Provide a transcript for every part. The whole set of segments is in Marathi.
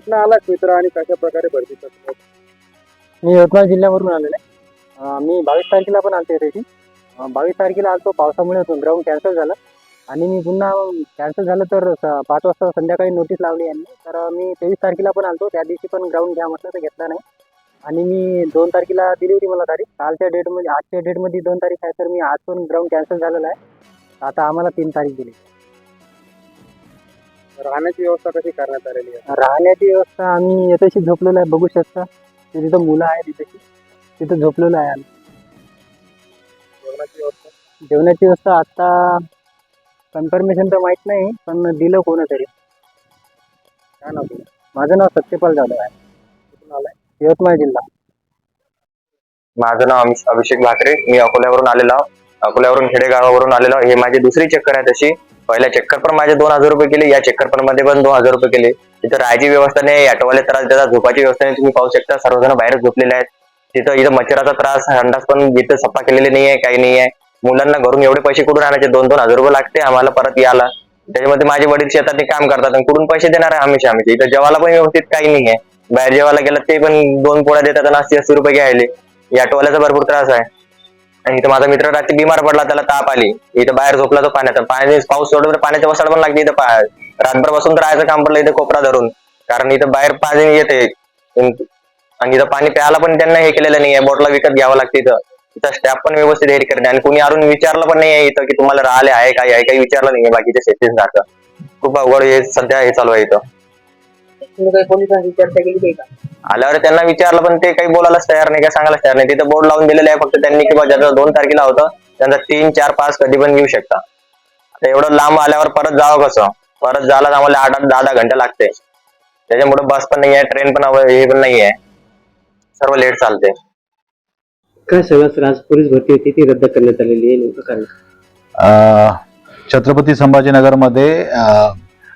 कुठनं आलात मित्र आणि कशा प्रकारे भरतीचा मी यवतमाळ जिल्ह्यावरून आलेलो आहे. अं, मी बावीस तारखेला पण आलतो इथे बावीस तारखेला आलतो. पावसामुळे ग्राउंड कॅन्सल झालं. आणि मी पुन्हा कॅन्सल झालं तर स- पाच वाजता संध्याकाळी नोटीस लावली यांनी. तर मी तेवीस तारखेला पण आलतो. त्या दिवशी पण ग्राउंड घ्या म्हटलं तर घेतला नाही. आणि मी दोन तारखेला दिली होती मला तारीख. कालच्या डेटमध्ये आजच्या डेटमध्ये दोन तारीख आहे तर मी आज पण ग्राउंड कॅन्सल झालेला आहे. आता आम्हाला तीन तारीख दिली. राहण्याची व्यवस्था कशी करण्यात आलेली आहे? राहण्याची व्यवस्था आम्ही येथेशी झोपलेलो आहे बघू शकता. ते तिथं मुलं आहे तिथेशी तिथं झोपलेलो आहे आम्ही. जेवणाची व्यवस्था? जेवणाची व्यवस्था आता कन्फर्मेशन तर माहीत नाही पण दिलं कोणतरी. काय नाव माझं नाव सत्यपाल जाधव आहे. कुठून आलाय? यवतमाळ जिल्हा. माझं नाव अमिश- अभिषेक भाकरे. मी अकोल्यावरून आलेलो. अकोल्यावरून खेडेगावावरून आलेलो. ही माझी दुसरी चक्कर आहे तशी. पहिल्या चक्कर पण माझे दोन हजार रुपये केले या चक्कर पण मध्ये पण दोन हजार रुपये केले. तिथं राहायची व्यवस्था नाही ऑटोवाले त्रास देतात झोपाची व्यवस्था नाही तुम्ही पाहू शकता सर्वजण बाहेर झोपलेले आहेत. तिथं इथं मच्छराचा त्रास संडास पण इथं सफा केलेले नाही आहे काही नाही आहे मुलांना घरून एवढे पैसे कुठून आणायचे? दोन दोन हजार रुपये लागते आम्हाला परत यायला. त्याच्यामध्ये माझे वडील शेतात ते काम करतात आणि कुठून पैसे देणार आहे हमेशा आम्ही इथं जेवायला पण व्यवस्थित काही नाही आहे बाहेर जेवायला गेलं ते पण दोन पोळ्या देतात आणि अस्सी अस्सी रुपये घ्यायले. या ऑटोवाल्याचा भरपूर त्रास आहे. आणि इथं माझा मित्र रात्री बिमार पडला त्याला ताप आली. इथं बाहेर झोपला तो पाण्यात. पाणी पाऊस सोडून पाण्याच्या वसाड पण लागते इथं रातभर बसून राहायचं काम पडलं इथं कोपरा धरून. कारण इथं बाहेर पाणी येते. आणि इथं पाणी प्यायला पण त्यांना हे केलेलं नाही आहे बोटला विकत घ्यावं लागतं इथं. इथं स्टॅप पण व्यवस्थित हे करते आणि कुणी अरुण विचारलं पण नाही आहे इथं की तुम्हाला राहिले आहे काय आहे काही विचारलं नाही बाकीच्या शेतीच सारखं खूप अवघड हे सध्या हे चालू आहे इथं. तुम्ही काही पोलिसांची चर्चा केली काही का? आल्यावर त्यांना विचारलं पण ते काही बोलायलाच तयार नाही काय सांगायलाच तयार नाही. तिथं बोर्ड लावून दिलेले आहे फक्त त्यांनी किंवा ज्याचं दोन तारखेला होतं त्यांचा तीन चार पाच कधी पण येऊ शकता. आता एवढं लांब आल्यावर परत जावं कसं? परत जायला आम्हाला आठ आठ दहा दहा घंटे लागते. त्याच्यामुळे बस पण नाही आहे ट्रेन पण अव- हे पण नाही आहे. सर्व लेट चालते. काय सगळं आज पोलीस भरती होती ती रद्द करण्यात आलेली आहे नेमकं कारण अ, छत्रपती संभाजीनगरमध्ये अ,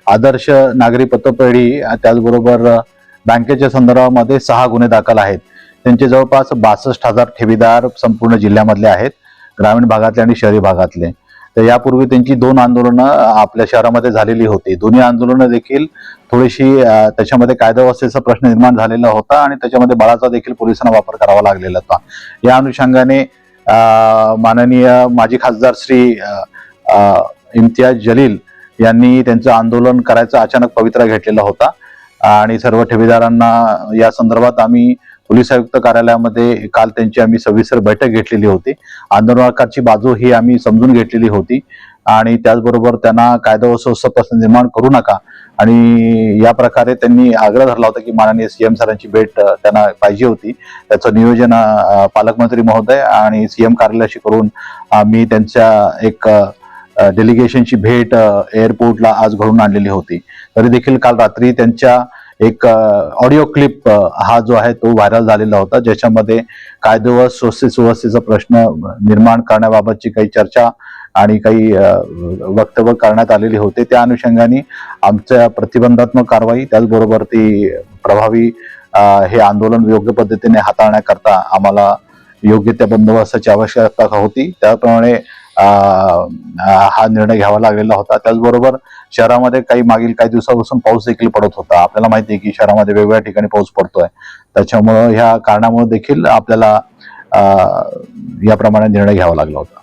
आदर्श नागरी पतपेढी त्याचबरोबर बँकेच्या संदर्भामध्ये सहा गुन्हे दाखल आहेत. त्यांचे जवळपास बासष्ट हजार ठेवीदार संपूर्ण जिल्ह्यामधले आहेत ग्रामीण भागातले आणि शहरी भागातले. तर यापूर्वी त्यांची दोन आंदोलनं आपल्या शहरामध्ये झालेली होती. दोन्ही आंदोलनं देखील थोडीशी त्याच्यामध्ये त्याच्यामध्ये कायदाव्यवस्थेचा प्रश्न निर्माण झालेला होता आणि त्याच्यामध्ये बळाचा देखील पोलिसांना वापर करावा लागलेला होता. या अनुषंगाने माननीय माजी खासदार श्री इम्तियाज जलील यांनी त्यांचं आंदोलन करायचा अचानक पवित्रा घेतलेला होता. आणि सर्व ठेवीदारांना या संदर्भात आम्ही पोलीस आयुक्त कार्यालयामध्ये काल त्यांची आम्ही सविस्तर बैठक घेतलेली होती. आंदोलनकाराची बाजू ही आम्ही समजून घेतलेली होती. आणि त्याचबरोबर त्यांना कायदा व सुव्यवस्था निर्माण करू नका. आणि या प्रकारे त्यांनी आग्रह धरला होता की माननीय सीएम सरांची भेट त्यांना पाहिजे होती. त्याचं नियोजन पालकमंत्री महोदय आणि सीएम कार्यालयाशी करून आम्ही त्यांच्या एक डेलिगेशनची भेट एअरपोर्टला आज घडून आणलेली होती. तरी देखील काल रात्री त्यांच्या एक ऑडिओ क्लिप हा जो आहे तो व्हायरल झालेला होता. ज्याच्यामध्ये कायदे व सुव्यवस्थे सुव्यवस्थेचा प्रश्न निर्माण करण्याबाबतची काही चर्चा आणि काही वक्तव्य करण्यात आलेली होते. त्या अनुषंगाने आमच्या प्रतिबंधात्मक कारवाई त्याचबरोबर ती प्रभावी हे आंदोलन योग्य पद्धतीने हाताळण्याकरता आम्हाला योग्य त्या बंदोबस्ताची आवश्यकता होती. त्याप्रमाणे हा निर्णय घ्यावा लागलेला होता. त्याचबरोबर शहरामध्ये काही मागील काही दिवसापासून पाऊस देखील पडत होता. आपल्याला माहिती आहे की शहरामध्ये वेगवेगळ्या ठिकाणी पाऊस पडतोय. त्याच्यामुळं ह्या कारणामुळे देखील आपल्याला याप्रमाणे निर्णय घ्यावा लागला होता.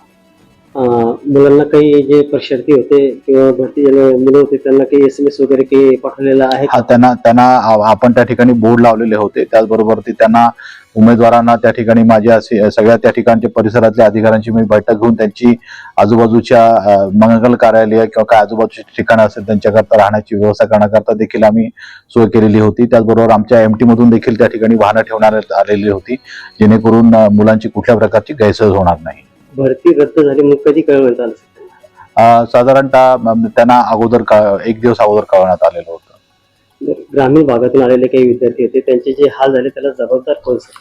मुलांना काही जे परीक्षार्थी होते किंवा भरती मुलं होते त्यांना काही एस एम एस वगैरे काही पाठवलेला आहे हा त्यांना त्यांना आपण त्या ठिकाणी बोर्ड लावलेले होते. त्याचबरोबर ते त्यांना उमेदवारांना त्या ठिकाणी माझ्या सगळ्या त्या ठिकाणच्या परिसरातल्या अधिकाऱ्यांची मी बैठक घेऊन त्यांची आजूबाजूच्या मंगल कार्यालय किंवा काय आजूबाजूची ठिकाणं असेल त्यांच्याकरता राहण्याची व्यवस्था करण्याकरता देखील आम्ही सोय केलेली होती. त्याचबरोबर आमच्या एमटी मधून देखील त्या ठिकाणी वाहनं ठेवण्यात आलेली होती जेणेकरून मुलांची कुठल्या प्रकारची गैरसोय होणार नाही. भरती रद्द झाली मग कधी कळवण्यात आलं अ, साधारणतः म, त्यांना अगोदर एक दिवस अगोदर कळवण्यात आलेलं होतं बरं, ग्रामीण भागातून आलेले काही विद्यार्थी होते त्यांचे जे हाल झाले त्याला जबाबदार कोण सर?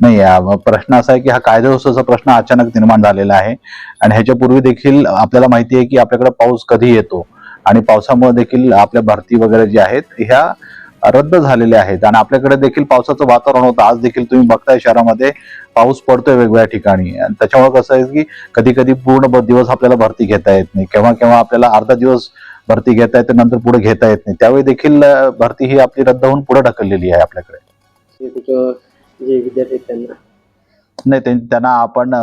नाही म, प्रश्न असा आहे की हा कायदा व्यवस्थेचा प्रश्न अचानक निर्माण झालेला आहे आणि ह्याच्यापूर्वी देखील आपल्याला माहिती आहे की आपल्याकडे पाऊस कधी येतो आणि पावसामुळे देखील आपल्या भरती वगैरे ज्या आहेत ह्या रद्द झालेल्या आहेत. आणि आपल्याकडे देखील पावसाचं वातावरण होतं. आज देखील तुम्ही बघताय शहरामध्ये पाऊस पडतोय वेगवेगळ्या ठिकाणी. आणि त्याच्यामुळे कसं आहे की कधी कधी पूर्ण दिवस आपल्याला भरती घेता येत नाही. केव्हा केव्हा आपल्याला अर्धा दिवस भरती घेता येते नंतर पुढे घेता येत नाही. त्यावेळी देखील भरती ही आपली रद्द होऊन पुढे ढकललेली आहे आपल्याकडे. त्यांना? नाही त्यां- त्यांना आपण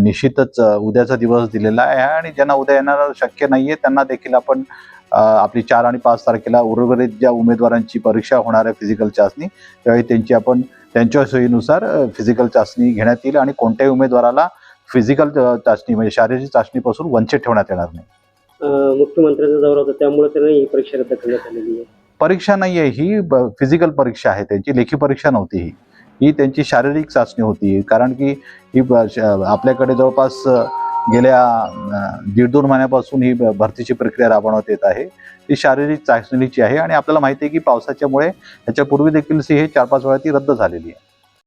निश्चितच उद्याचा दिवस दिलेला आहे. आणि ज्यांना उद्या येणार शक्य नाहीये त्यांना देखील आपण आपली चार आणि पाच तारखेला उर्वरित ज्या उमेदवारांची परीक्षा होणार आहे फिजिकल चाचणी त्यावेळी त्यांची आपण त्यांच्या सोयीनुसार फिजिकल चाचणी घेण्यात येईल आणि कोणत्याही उमेदवाराला फिजिकल चाचणी म्हणजे शारीरिक चाचणीपासून वंचित ठेवण्यात येणार नाही. मुख्यमंत्र्यांचा दौरा होता त्यामुळे त्यांना ही परीक्षा रद्द करण्यात आलेली आहे. परीक्षा नाही आहे ही फिजिकल परीक्षा आहे त्यांची लेखी परीक्षा नव्हती ही. ही त्यांची शारीरिक चाचणी होती कारण की ही आपल्याकडे जवळपास गेल्या दीड दोन महिन्यापासून ही भरतीची प्रक्रिया राबवण्यात येत आहे. ती शारीरिक चाचणीची आहे आणि आपल्याला माहिती आहे की पावसाच्यामुळे ह्याच्यापूर्वी देखील हे चार पाच वेळा ती रद्द झालेली आहे.